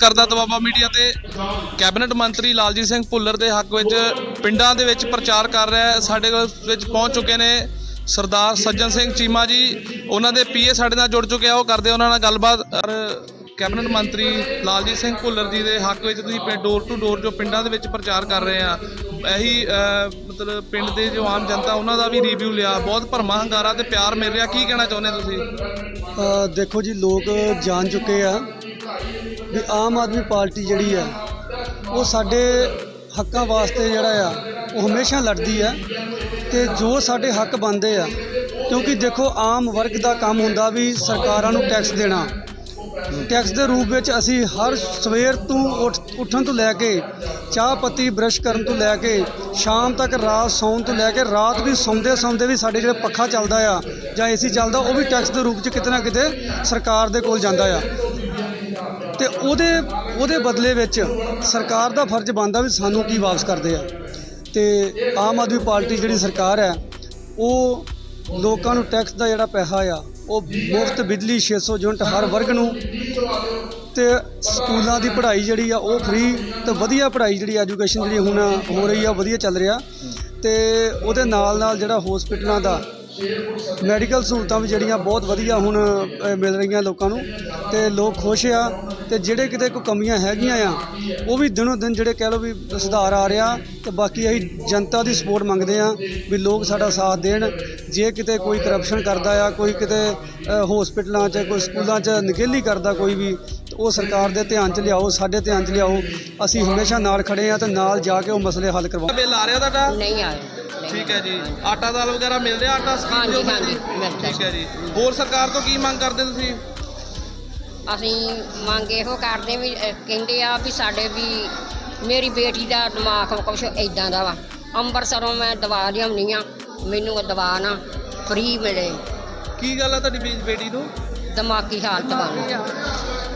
ਕਰਦਾ ਦਬਾਬਾ ਮੀਡੀਆ ਤੇ। ਕੈਬਨਿਟ ਮੰਤਰੀ ਲਾਲਜੀਤ ਸਿੰਘ ਭੁੱਲਰ ਦੇ ਹੱਕ ਵਿੱਚ ਪਿੰਡਾਂ ਦੇ ਵਿੱਚ ਪ੍ਰਚਾਰ ਕਰ ਰਿਹਾ ਹੈ। ਸਾਡੇ ਕੋਲ ਵਿੱਚ ਪਹੁੰਚ ਚੁੱਕੇ ਨੇ ਸਰਦਾਰ ਸੱਜਣ ਸਿੰਘ ਚੀਮਾ ਜੀ। ਉਹਨਾਂ ਦੇ ਪੀਏ ਸਾਡੇ ਨਾਲ ਜੁੜ ਚੁੱਕੇ ਆ, ਉਹ ਕਰਦੇ ਉਹਨਾਂ ਨਾਲ ਗੱਲਬਾਤ। ਕੈਬਨਿਟ ਮੰਤਰੀ ਲਾਲਜੀਤ ਸਿੰਘ ਭੁੱਲਰ ਜੀ ਦੇ ਹੱਕ ਵਿੱਚ ਤੁਸੀਂ ਡੋਰ ਟੂ ਡੋਰ ਜੋ ਪਿੰਡਾਂ ਦੇ ਵਿੱਚ ਪ੍ਰਚਾਰ ਕਰ ਰਹੇ ਆ, ਇਹੀ ਮਤਲਬ ਪਿੰਡ ਦੇ ਜੋ ਆਮ ਜਨਤਾ, ਉਹਨਾਂ ਦਾ ਵੀ ਰਿਵਿਊ ਲਿਆ। ਬਹੁਤ ਭਰਮਾ ਹੰਗਾਰਾ ਤੇ ਪਿਆਰ ਮਿਲ ਰਿਹਾ। ਕੀ ਕਹਿਣਾ ਚਾਹੁੰਦੇ ਤੁਸੀਂ? ਦੇਖੋ ਜੀ, ਲੋਕ ਜਾਣ ਚੁੱਕੇ ਆ। ਵੀ ਆਮ ਆਦਮੀ ਪਾਰਟੀ ਜਿਹੜੀ ਆ, ਉਹ ਸਾਡੇ ਹੱਕਾਂ ਵਾਸਤੇ ਜਿਹੜਾ ਆ, ਉਹ ਹਮੇਸ਼ਾ ਲੜਦੀ ਆ ਤੇ ਜੋ ਸਾਡੇ ਹੱਕ ਬਣਦੇ ਆ, ਕਿਉਂਕਿ ਦੇਖੋ ਆਮ ਵਰਗ ਦਾ ਕੰਮ ਹੁੰਦਾ ਵੀ ਸਰਕਾਰਾਂ ਨੂੰ ਟੈਕਸ ਦੇਣਾ। ਟੈਕਸ ਦੇ ਰੂਪ ਵਿੱਚ ਅਸੀਂ ਹਰ ਸਵੇਰ ਤੋਂ ਉੱਠ- ਉੱਠਣ ਤੋਂ ਲੈ ਕੇ ਚਾਹ ਪੱਤੀ ਬ੍ਰਸ਼ ਕਰਨ ਤੋਂ ਲੈ ਕੇ ਸ਼ਾਮ ਤੱਕ ਰਾਤ ਸੌਣ ਤੋਂ ਲੈ ਕੇ ਰਾਤ ਵੀ ਸੌਂਦੇ ਸੌਂਦੇ ਵੀ ਸਾਡੇ ਜਿਹੜਾ ਪੱਖਾ ਚੱਲਦਾ ਆ ਜਾਂ ਏਸੀ ਚੱਲਦਾ, ਉਹ ਵੀ ਟੈਕਸ ਦੇ ਰੂਪ 'ਚ ਕਿਤੇ ਨਾ ਕਿਤੇ ਸਰਕਾਰ ਦੇ ਕੋਲ ਜਾਂਦਾ ਆ। ਤੇ ਉਹਦੇ ਉਹਦੇ ਬਦਲੇ ਵਿੱਚ ਸਰਕਾਰ ਦਾ ਫਰਜ਼ ਬਣਦਾ ਵੀ ਸਾਨੂੰ ਕੀ ਵਾਪਸ ਕਰਦੇ ਆ। ਤੇ ਆਮ ਆਦਮੀ ਪਾਰਟੀ ਜਿਹੜੀ ਸਰਕਾਰ ਹੈ, ਉਹ ਲੋਕਾਂ ਨੂੰ ਟੈਕਸ ਦਾ ਜਿਹੜਾ ਪੈਸਾ ਆ, ਉਹ ਮੁਫਤ ਬਿਜਲੀ 600 ਯੂਨਿਟ ਹਰ ਵਰਗ ਨੂੰ ਤੇ ਸਕੂਲਾਂ ਦੀ ਪੜ੍ਹਾਈ ਜਿਹੜੀ ਆ, ਉਹ ਫ੍ਰੀ ਤੇ ਵਧੀਆ ਪੜ੍ਹਾਈ ਜਿਹੜੀ ਐਜੂਕੇਸ਼ਨ ਜਿਹੜੀ ਹੁਣ ਹੋ ਰਹੀ ਆ, ਵਧੀਆ ਚੱਲ ਰਿਹਾ। ਤੇ ਉਹਦੇ ਨਾਲ ਨਾਲ ਜਿਹੜਾ ਹਸਪੀਟਲਾਂ ਦਾ ਮੈਡੀਕਲ ਸਹੂਲਤਾਂ ਵੀ ਜਿਹੜੀਆਂ ਬਹੁਤ ਵਧੀਆ ਹੁਣ ਮਿਲ ਰਹੀਆਂ ਲੋਕਾਂ ਨੂੰ। ਤੇ ਲੋਕ ਖੁਸ਼ ਆ ਤੇ ਜਿਹੜੇ ਕਿਤੇ ਕੋਈ ਕਮੀਆਂ ਹੈਗੀਆਂ ਆ ਉਹ ਵੀ ਦਿਨੋਂ ਦਿਨ ਜਿਹੜੇ ਕਹਿ ਲਓ ਵੀ ਸੁਧਾਰ ਆ ਰਿਹਾ ਤੇ ਬਾਕੀ ਅਸੀਂ ਜਨਤਾ ਦੀ ਸਪੋਰਟ ਮੰਗਦੇ ਆ ਵੀ ਲੋਕ ਸਾਡਾ ਸਾਥ ਦੇਣ। ਜੇ ਕਿਤੇ ਕੋਈ ਕਰਪਸ਼ਨ ਕਰਦਾ ਆ ਕੋਈ ਕਿਤੇ ਹਸਪੀਟਲਾਂ 'ਚ ਕੋਈ ਸਕੂਲਾਂ 'ਚ ਨਗੇਲੀ ਕਰਦਾ ਕੋਈ ਵੀ ਉਹ ਸਰਕਾਰ ਦੇ ਧਿਆਨ 'ਚ ਲਿਆਓ ਸਾਡੇ ਧਿਆਨ 'ਚ ਲਿਆਓ। ਅਸੀਂ ਹਮੇਸ਼ਾ ਨਾਲ ਖੜੇ ਆ ਤੇ ਨਾਲ ਜਾ ਕੇ ਉਹ ਮਸਲੇ ਹੱਲ ਕਰਵਾਓ। ਬਿੱਲ ਆ ਰਿਹਾ ਤੁਹਾਡਾ? ਨਹੀਂ ਨਹੀਂ। ਠੀਕ ਹੈ ਜੀ। ਆਟਾ ਦਾਲ ਵਗੈਰਾ ਮਿਲ ਰਿਹਾ ਆਟਾ? ਸਕੀਮ ਹਾਂਜੀ, ਹਾਂਜੀ, ਠੀਕ ਹੈ ਜੀ। ਹੋਰ ਸਰਕਾਰ ਤੋਂ ਕੀ ਮੰਗ ਕਰਦੇ ਤੁਸੀਂ? ਅਸੀਂ ਮੰਗ ਇਹੋ ਕਰਦੇ ਵੀ ਅਹ, ਕਹਿੰਦੇ ਆ ਵੀ ਸਾਡੇ ਵੀ ਮੇਰੀ ਬੇਟੀ ਦਾ ਦਿਮਾਗ ਕੁਛ ਇਦਾਂ ਦਾ ਵਾ। ਅੰਮ੍ਰਿਤਸਰੋਂ ਮੈਂ ਦਵਾ ਲਿਆਉਣੀ ਆ ਮੈਨੂੰ ਉਹ ਦਵਾ ਨਾ ਫ੍ਰੀ ਮਿਲੇ। ਕੀ ਗੱਲ ਹੈ ਤੁਹਾਡੀ ਬੇ- ਬੇਟੀ ਨੂੰ? ਦਿਮਾਗੀ ਹਾਲਤ ਵਾ।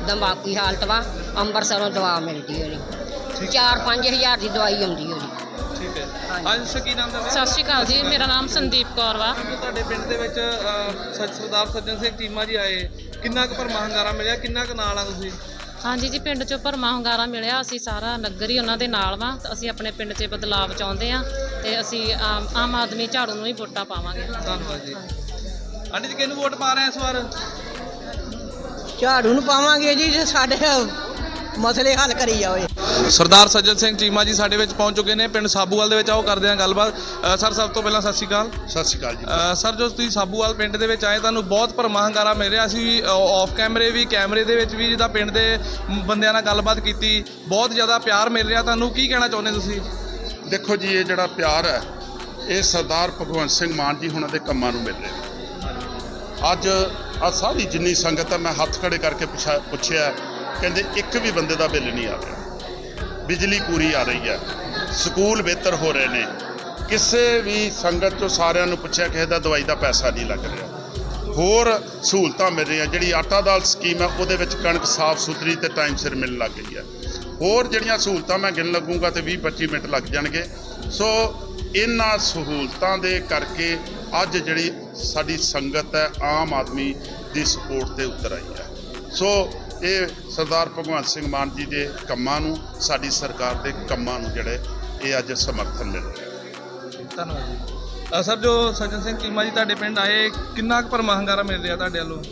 ਦਿਮਾਗੀ ਹਾਲਤ। ਵਾ ਅੰਮ੍ਰਿਤਸਰੋਂ ਦਵਾ ਮਿਲਦੀ ਉਹਨੂੰ 4-5000 ਦੀ ਦਵਾਈ ਆਉਂਦੀ ਉਹਦੀ ਹਾਂਜੀ। ਸਰ ਕੀ ਨਾਮ ਦਾ ਸਤਿ ਸ਼੍ਰੀ ਅਕਾਲ ਜੀ ਮੇਰਾ ਨਾਮ ਸੰਦੀਪ ਕੌਰ ਵਾ। ਤੁਹਾਡੇ ਪਿੰਡ ਦੇ ਵਿੱਚ ਅਹ, ਸਰਦਾਰ ਸੱਜਣ ਸਿੰਘ ਚੀਮਾ ਜੀ ਆਏ। ਕਿੰਨਾ ਕੁ ਭਰਮਾ ਹੰਗਾਰਾ ਮਿਲਿਆ? ਕਿੰਨਾ ਕੁ ਨਾਲ ਆ ਤੁਸੀਂ? ਹਾਂਜੀ ਜੀ ਪਿੰਡ 'ਚੋਂ ਭਰਮਾ ਹੁੰਗਾਰਾ ਮਿਲਿਆ। ਅਸੀਂ ਸਾਰਾ ਨਗਰ ਹੀ ਉਹਨਾਂ ਦੇ ਨਾਲ ਵਾਂ। ਅਸੀਂ ਆਪਣੇ ਪਿੰਡ 'ਚ ਬਦਲਾਵ ਚਾਹੁੰਦੇ ਆ ਤੇ ਅਸੀਂ ਆਮ ਆਮ ਆਦਮੀ ਝਾੜੂ ਨੂੰ ਹੀ ਵੋਟਾਂ ਪਾਵਾਂਗੇ। ਧੰਨਵਾਦ ਜੀ। ਆਂਟੀ ਜੀ ਕਿਹਨੂੰ ਵੋਟ ਪਾ ਰਹੇ ਆ ਇਸ ਵਾਰ? ਝਾੜੂ ਨੂੰ ਪਾਵਾਂਗੇ ਜੀ ਜੇ ਸਾਡੇ ਮਸਲੇ ਹੱਲ ਕਰੀ ਜਾਵੇ। ਸਰਦਾਰ ਸੱਜਣ ਸਿੰਘ ਚੀਮਾ ਜੀ ਸਾਡੇ ਵਿੱਚ ਪਹੁੰਚ ਚੁੱਕੇ ਨੇ ਪਿੰਡ ਸਾਬੂਵਾਲ ਦੇ ਵਿੱਚ। ਆਓ ਕਰਦੇ ਹਾਂ ਗੱਲਬਾਤ। ਸਰ ਸਭ ਤੋਂ ਪਹਿਲਾਂ ਸਤਿ ਸ਼੍ਰੀ ਅਕਾਲ। ਸਤਿ ਸ਼੍ਰੀ ਅਕਾਲ ਜੀ। ਸਰ ਜੋ ਤੁਸੀਂ ਸਾਬੂਵਾਲ ਪਿੰਡ ਦੇ ਵਿੱਚ ਆਏ ਤੁਹਾਨੂੰ ਬਹੁਤ ਭਰਮਾ ਹੰਗਾਰਾ ਮਿਲ ਰਿਹਾ। ਸੀ ਆਫ ਕੈਮਰੇ ਵੀ ਕੈਮਰੇ ਦੇ ਵਿੱਚ ਵੀ ਜਿੱਦਾਂ ਪਿੰਡ ਦੇ ਬੰਦਿਆਂ ਨਾਲ ਗੱਲਬਾਤ ਕੀਤੀ। ਬਹੁਤ ਜ਼ਿਆਦਾ ਪਿਆਰ ਮਿਲ ਰਿਹਾ। ਤੁਹਾਨੂੰ ਕੀ ਕਹਿਣਾ ਚਾਹੁੰਦੇ ਤੁਸੀਂ? ਦੇਖੋ ਜੀ ਇਹ ਜਿਹੜਾ ਪਿਆਰ ਹੈ ਇਹ ਸਰਦਾਰ ਭਗਵੰਤ ਸਿੰਘ ਮਾਨ ਜੀ ਹੁਣਾਂ ਦੇ ਕੰਮਾਂ ਨੂੰ ਮਿਲ ਰਿਹਾ। ਅੱਜ ਆ ਸਾਰੀ ਜਿੰਨੀ ਸੰਗਤ ਹੈ ਮੈਂ ਹੱਥ ਖੜੇ ਕਰਕੇ ਪੁੱਛਿਆ ਪੁੱਛਿਆ ਕਹਿੰਦੇ ਇੱਕ ਵੀ ਬੰਦੇ ਦਾ ਬਿੱਲ ਨਹੀਂ ਆ ਰਿਹਾ। ਬਿਜਲੀ ਪੂਰੀ ਆ ਰਹੀ ਹੈ। ਸਕੂਲ ਬਿਹਤਰ ਹੋ ਰਹੇ ਨੇ। ਕਿਸੇ ਵੀ ਸੰਗਤ ਚੋਂ ਸਾਰਿਆਂ ਨੂੰ ਪੁੱਛਿਆ ਕਿਸੇ ਦਾ ਦਵਾਈ ਦਾ ਪੈਸਾ ਨਹੀਂ ਲੱਗ ਰਿਹਾ। ਹੋਰ ਸਹੂਲਤਾਂ ਮਿਲ ਰਹੀਆਂ। ਜਿਹੜੀ ਆਟਾ ਦਾਲ ਸਕੀਮ ਹੈ, ਉਹਦੇ ਵਿੱਚ ਕਣਕ ਸਾਫ਼ ਸੁਥਰੀ ਤੇ ਟਾਈਮ ਸਿਰ ਮਿਲਣ ਲੱਗ ਗਈ ਹੈ। ਹੋਰ ਜਿਹੜੀਆਂ ਸਹੂਲਤਾਂ ਮੈਂ ਗਿਣ ਲੱਗੂੰਗਾ ਤੇ 20 25 ਮਿੰਟ ਲੱਗ ਜਾਣਗੇ। ਸੋ ਇਹਨਾਂ ਸਹੂਲਤਾਂ ਦੇ ਕਰਕੇ ਅੱਜ ਜਿਹੜੀ ਸਾਡੀ ਸੰਗਤ ਹੈ, ਆਮ ਆਦਮੀ ਦੀ ਸਪੋਰਟ ਤੇ ਉਤਰ ਆਈ ਹੈ। ਸੋ ਇਹ ਸਰਦਾਰ ਭਗਵੰਤ ਸਿੰਘ ਮਾਨ ਜੀ ਦੇ ਕੰਮਾਂ ਨੂੰ ਸਾਡੀ ਸਰਕਾਰ ਦੇ ਕੰਮਾਂ ਨੂੰ ਜਿਹੜੇ ਇਹ ਅੱਜ ਸਮਰਥਨ ਮਿਲ ਰਿਹਾ। ਧੰਨਵਾਦ ਜੀ। ਸਰ ਜੋ ਸੱਜਣ ਸਿੰਘ ਚੀਮਾ ਜੀ ਤੁਹਾਡੇ ਪਿੰਡ ਆਏ ਕਿੰਨਾ ਕੁ ਭਰਮਾ ਹੰਗਾਰਾ ਮਿਲ ਰਿਹਾ ਤੁਹਾਡੇ ਵੱਲੋਂ?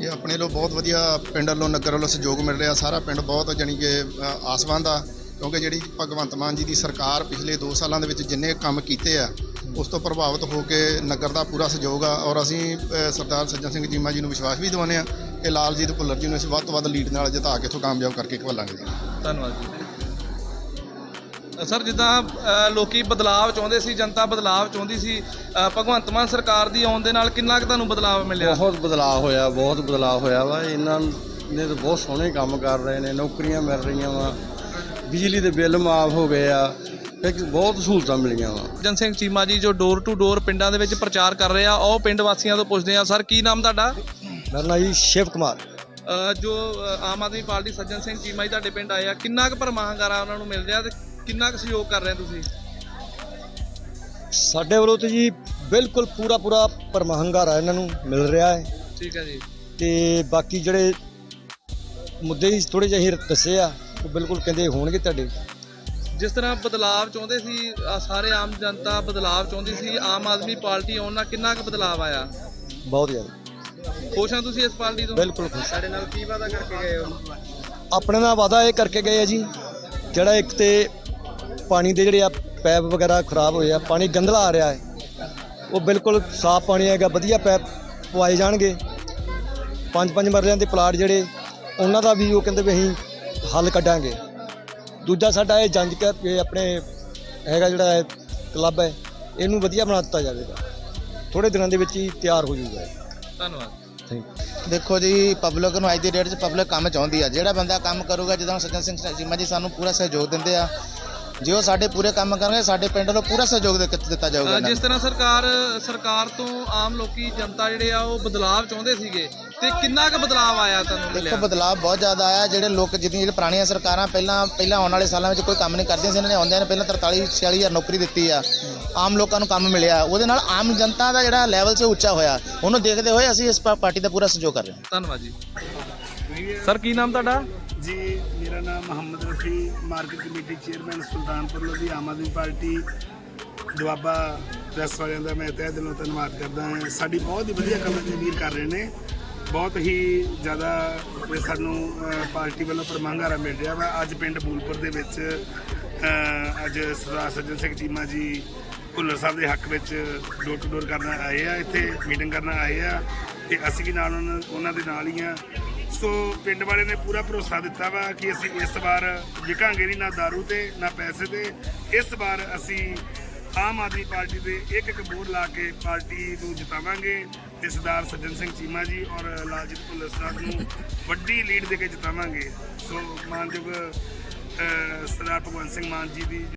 ਇਹ ਆਪਣੇ ਲੋ ਬਹੁਤ ਵਧੀਆ ਪਿੰਡ ਵੱਲੋਂ ਨਗਰ ਵੱਲੋਂ ਸਹਿਯੋਗ ਮਿਲ ਰਿਹਾ। ਸਾਰਾ ਪਿੰਡ ਬਹੁਤ ਜਾਣੀ ਕਿ ਅ, ਆਸਵੰਦ ਆ ਕਿਉਂਕਿ ਜਿਹੜੀ ਭਗਵੰਤ ਮਾਨ ਜੀ ਦੀ ਸਰਕਾਰ ਪਿਛਲੇ 2 ਸਾਲਾਂ ਦੇ ਵਿੱਚ ਜਿੰਨੇ ਕੰਮ ਕੀਤੇ ਆ ਉਸ ਤੋਂ ਪ੍ਰਭਾਵਿਤ ਹੋ ਕੇ ਨਗਰ ਦਾ ਪੂਰਾ ਸਹਿਯੋਗ ਆ। ਔਰ ਅਸੀਂ ਅ, ਸਰਦਾਰ ਸੱਜਣ ਸਿੰਘ ਜੀਮਾ ਜੀ ਨੂੰ ਵਿਸ਼ਵਾਸ ਵੀ ਦਿਵਾਉਂਦੇ ਆ ਕਿ ਲਾਲਜੀਤ ਭੁੱਲਰ ਜੀ ਨੂੰ ਅਸੀਂ ਵੱਧ ਤੋਂ ਵੱਧ ਲੀਡ ਨਾਲ ਜਿਤਾ ਕੇ ਇੱਥੋਂ ਕਾਮਯਾਬ ਕਰਕੇ ਖਵਾਲਾਂਗੇ ਜੀ ਧੰਨਵਾਦ ਜੀ। ਸਰ ਜਿੱਦਾਂ ਅ, ਲੋਕੀ ਬਦਲਾਵ ਚਾਹੁੰਦੇ ਸੀ ਜਨਤਾ ਬਦਲਾਵ ਚਾਹੁੰਦੀ ਸੀ ਅ, ਭਗਵੰਤ ਮਾਨ ਸਰਕਾਰ ਦੀ ਆਉਣ ਦੇ ਨਾਲ ਕਿੰਨਾ ਕੁ ਤੁਹਾਨੂੰ ਬਦਲਾਵ ਮਿਲਿਆ? ਬਹੁਤ ਬਦਲਾਅ ਹੋਇਆ ਬਹੁਤ ਬਦਲਾਅ ਹੋਇਆ ਵਾ। ਇਹਨਾਂ ਨੇ ਤਾਂ ਬਹੁਤ ਸੋਹਣੇ ਕੰਮ ਕਰ ਰਹੇ ਨੇ ਨੌਕਰੀਆਂ ਮਿਲ ਰਹੀਆਂ ਵਾ। ਬਿਜਲੀ ਦੇ ਬਿੱਲ ਮਾਫ ਹੋ ਗਏ ਆ ਇੱਕ ਬਹੁਤ ਸਹੂਲਤਾਂ ਮਿਲੀਆਂ ਵਾ। ਸੱਜਣ ਸਿੰਘ ਚੀਮਾ ਜੀ ਜੋ ਡੋਰ ਟੂ ਡੋਰ ਪਿੰਡਾਂ ਦੇ ਵਿੱਚ ਪ੍ਰਚਾਰ ਕਰ ਰਹੇ ਆ ਉਹ ਪਿੰਡ ਵਾਸੀਆਂ ਤੋਂ ਪੁੱਛਦੇ ਆ। ਸਰ ਕੀ ਨਾਮ ਤੁਹਾਡਾ? ਮੇਰਾ ਨਾਂ ਜੀ ਸ਼ਿਵ ਕੁਮਾਰ। ਜੋ ਆਮ ਆਦਮੀ ਪਾਰਟੀ ਸੱਜਣ ਸਿੰਘ ਚੀਮਾ ਜੀ ਤੁਹਾਡੇ ਪਿੰਡ ਆਏ ਆ ਕਿੰਨਾ ਕੁ ਭਰਮਾ ਹੰਗਾਰਾ ਉਹਨਾਂ ਨੂੰ ਮਿਲ ਰਿਹਾ ਤੇ ਕਿੰਨਾ ਕੁ ਸਹਿਯੋਗ ਕਰ ਰਹੇ ਤੁਸੀਂ? ਸਾਡੇ ਵੱਲੋਂ ਤੇ ਜੀ ਬਿਲਕੁਲ ਪੂਰਾ ਪੂਰਾ ਪਰਮਹੰਗਾਰਾ ਇਹਨਾਂ ਨੂੰ ਮਿਲ ਰਿਹਾ ਹੈ। ਠੀਕ ਹੈ ਜੀ। ਤੇ ਬਾਕੀ ਜਿਹੜੇ ਮੁੱਦੇ ਹੀ ਥੋੜੇ ਜਿਹੇ ਅਸੀਂ ਦੱਸੇ ਆ ਉਹ ਬਿਲਕੁਲ ਕਹਿੰਦੇ ਹੋਣਗੇ ਤੁਹਾਡੇ। ਜਿਸ ਤਰ੍ਹਾਂ ਬਦਲਾਵ ਚਾਹੁੰਦੇ ਸੀ ਸਾਰੇ ਆਮ ਜਨਤਾ ਬਦਲਾਵ ਚਾਹੁੰਦੀ ਸੀ ਆਮ ਆਦਮੀ ਪਾਰਟੀ ਆਉਣ ਨਾਲ ਕਿੰਨਾ ਕੁ ਬਦਲਾਵ ਆਇਆ? ਬਹੁਤ ਜ਼ਿਆਦਾ। ਖੁਸ਼ ਆ ਤੁਸੀਂ ਇਸ ਪਾਰਟੀ ਤੋਂ? ਬਿਲਕੁਲ ਖੁਸ਼। ਸਾਡੇ ਨਾਲ ਕੀ ਵਾਅਦਾ ਕਰਕੇ ਗਏ ਹੋ? ਆਪਣੇ ਨਾਲ ਵਾਦਾ ਇਹ ਕਰਕੇ ਗਏ ਆ ਜੀ ਜਿਹੜਾ ਇੱਕ ਤੇ ਪਾਣੀ ਦੇ ਜਿਹੜੇ ਆ ਪੈਪ ਵਗੈਰਾ ਖਰਾਬ ਹੋਏ ਆ ਪਾਣੀ ਗੰਦਲਾ ਆ ਰਿਹਾ ਹੈ। ਉਹ ਬਿਲਕੁਲ ਸਾਫ਼ ਪਾਣੀ ਆਏਗਾ ਵਧੀਆ ਪੈਪ ਪਵਾਏ ਜਾਣਗੇ। ਪੰਜ ਪੰਜ ਮਰਲਿਆਂ ਦੇ ਪਲਾਟ ਜਿਹੜੇ ਉਹਨਾਂ ਦਾ ਵੀ ਉਹ ਕਹਿੰਦੇ ਵੀ ਅਸੀਂ ਹੱਲ ਕੱਢਾਂਗੇ। ਦੂਜਾ ਸਾਡਾ ਇਹ ਜੰਜ ਕੇ ਆਪਣੇ ਹੈਗਾ ਜਿਹੜਾ ਕਲੱਬ ਹੈ ਇਹਨੂੰ ਵਧੀਆ ਬਣਾ ਦਿੱਤਾ ਜਾਵੇਗਾ। ਥੋੜੇ ਦਿਨਾਂ ਦੇ ਵਿੱਚ ਹੀ ਤਿਆਰ ਹੋ ਜਾਊਗਾ। ਧੰਨਵਾਦ। ਦੇਖੋ ਜੀ ਪਬਲਿਕ ਨੂੰ ਅੱਜ ਦੀ ਡੇਟ 'ਚ ਪਬਲਿਕ ਕੰਮ ਚਾਹੁੰਦੀ ਆ। ਜਿਹੜਾ ਬੰਦਾ ਕੰਮ ਕਰੂਗਾ ਜਿੱਦਾਂ ਹੁਣ ਸੱਜਣ ਸਿੰਘ ਚੀਮਾ ਜੀ ਸਾਨੂੰ ਪੂਰਾ ਸਹਿਯੋਗ ਦਿੰਦੇ ਆ। ਜੇ ਉਹ ਸਾਡੇ ਪੂਰੇ ਕੰਮ ਕਰਨਗੇ ਸਾਡੇ ਪਿੰਡ ਨੂੰ ਪੂਰਾ ਸਹਿਯੋਗ ਦੇ- ਦਿੱਤਾ ਜਾਊਗਾ ਅ, ਇਹਨਾਂ ਜਿਸ। ਤਰ੍ਹਾਂ ਸਰਕਾਰ ਸਰਕਾਰ ਤੋਂ ਆਮ ਲੋਕੀ ਜਨਤਾ ਜਿਹੜੇ ਆ ਉਹ ਬਦਲਾਵ ਚਾਹੁੰਦੇ ਸੀਗੇ। ਤੇ ਕਿੰਨਾ ਕੁ ਬਦਲਾਵ ਆਇਆ ਤੁਹਾਨੂੰ ਦੇਖੋ ਮਿਲਿਆ ਬਦਲਾਅ ਬਹੁਤ ਜ਼ਿਆਦਾ ਆਇਆ। ਜਿਹੜੇ ਲੋਕ ਜਿੱਦਾਂ ਜਿਹੜੇ ਪੁਰਾਣੀਆਂ ਸਰਕਾਰਾਂ ਪਹਿਲਾਂ ਪਹਿਲਾਂ ਆਉਣ ਵਾਲੇ ਸਾਲਾਂ ਵਿੱਚ ਕੋਈ ਕੰਮ ਨਹੀਂ ਕਰਦੀਆਂ ਸੀ ਇਹਨਾਂ ਨੇ ਆਉਂਦਿਆਂ ਨੇ ਪਹਿਲਾਂ 43 46 ਹਜ਼ਾਰ ਨੌਕਰੀ ਦਿੱਤੀ ਆ। ਆਮ ਲੋਕਾਂ ਨੂੰ ਕੰਮ ਮਿਲਿਆ। ਉਹਦੇ ਨਾਲ ਆਮ ਜਨਤਾ ਦਾ ਜਿਹੜਾ ਲੈਵਲ ਸੇ ਉੱਚਾ ਹੋਇਆ। ਉਹਨੂੰ ਦੇਖਦੇ ਹੋਏ ਅਸੀਂ ਇਸ ਪਾਰਟੀ ਦਾ ਪੂਰਾ ਸਹਿਯੋਗ ਕਰ ਰਹੇ ਹਾਂ। ਧੰਨਵਾਦ ਜੀ। ਸਰ ਕੀ ਨਾਮ ਤੁਹਾਡਾ? ਜੀ ਮੇਰਾ ਨਾਮ Muhammad Rafi market committee chairman Sultanpur Lodhi Aam Aadmi Party Doaba press ਵਾਲਿਆਂ ਦਾ ਮੈਂ ਤਹਿ ਦਿਲੋਂ ਧੰਨਵਾਦ ਕਰਦਾ ਹਾਂ। ਸਾਡੀ ਬਹੁਤ ਹੀ ਵਧੀਆ ਕਵਰੇਜ ਵੀਰ ਕਰ ਰਹੇ ਨੇ। ਬਹੁਤ ਹੀ ਜ਼ਿਆਦਾ ਇਹ ਸਾਨੂੰ ਪਾਰਟੀ ਵੱਲੋਂ ਪਰਮੰਗਾਰਾ ਮਿਲ ਰਿਹਾ ਵਾ। ਅੱਜ ਪਿੰਡ ਬੂਲਪੁਰ ਦੇ ਵਿੱਚ ਅ, ਅੱਜ ਸਰਦਾਰ ਸੱਜਣ ਸਿੰਘ ਚੀਮਾ ਜੀ ਭੁੱਲਰ ਸਾਹਿਬ ਦੇ ਹੱਕ ਵਿੱਚ ਡੋਰ ਟੂ ਡੋਰ ਕਰਨ ਆਏ ਆ ਇੱਥੇ ਮੀਟਿੰਗ ਕਰਨ ਆਏ ਆ ਤੇ ਅਸੀਂ ਵੀ ਨਾਲ ਉਹਨਾਂ ਉਹਨਾਂ ਦੇ ਨਾਲ ਹੀ ਆ। ਸੋ ਪਿੰਡ ਵਾਲੇ ਨੇ ਪੂਰਾ ਭਰੋਸਾ ਦਿੱਤਾ ਵਾ ਕਿ ਅਸੀਂ ਇਸ ਵਾਰ ਵਿਕਾਂਗੇ ਨਹੀਂ ਨਾ दारू ਤੇ ਨਾ ਪੈਸੇ ਤੇ। ਇਸ ਵਾਰ ਅਸੀਂ ਆਮ ਆਦਮੀ ਪਾਰਟੀ ਦੇ ਇੱਕ ਇੱਕ ਵੋਟ ਲਾ ਕੇ ਪਾਰਟੀ ਨੂੰ ਜਿਤਾਵਾਂਗੇ। ਤੇ ਸਰਦਾਰ ਸੱਜਣ ਸਿੰਘ ਚੀਮਾ ਜੀ ਔਰ ਲਾਲਜੀਤ ਭੁੱਲਰ ਸਾਹਿਬ ਨੂੰ ਵੱਡੀ ਲੀਡ ਦੇ ਕੇ ਜਿਤਾਵਾਂਗੇ। ਸੋ ਮਾਨਯੋਗ ਅਹ, ਸਰਦਾਰ ਭਗਵੰਤ ਸਿੰਘ ਮਾਨ ਜੀ ਦੀ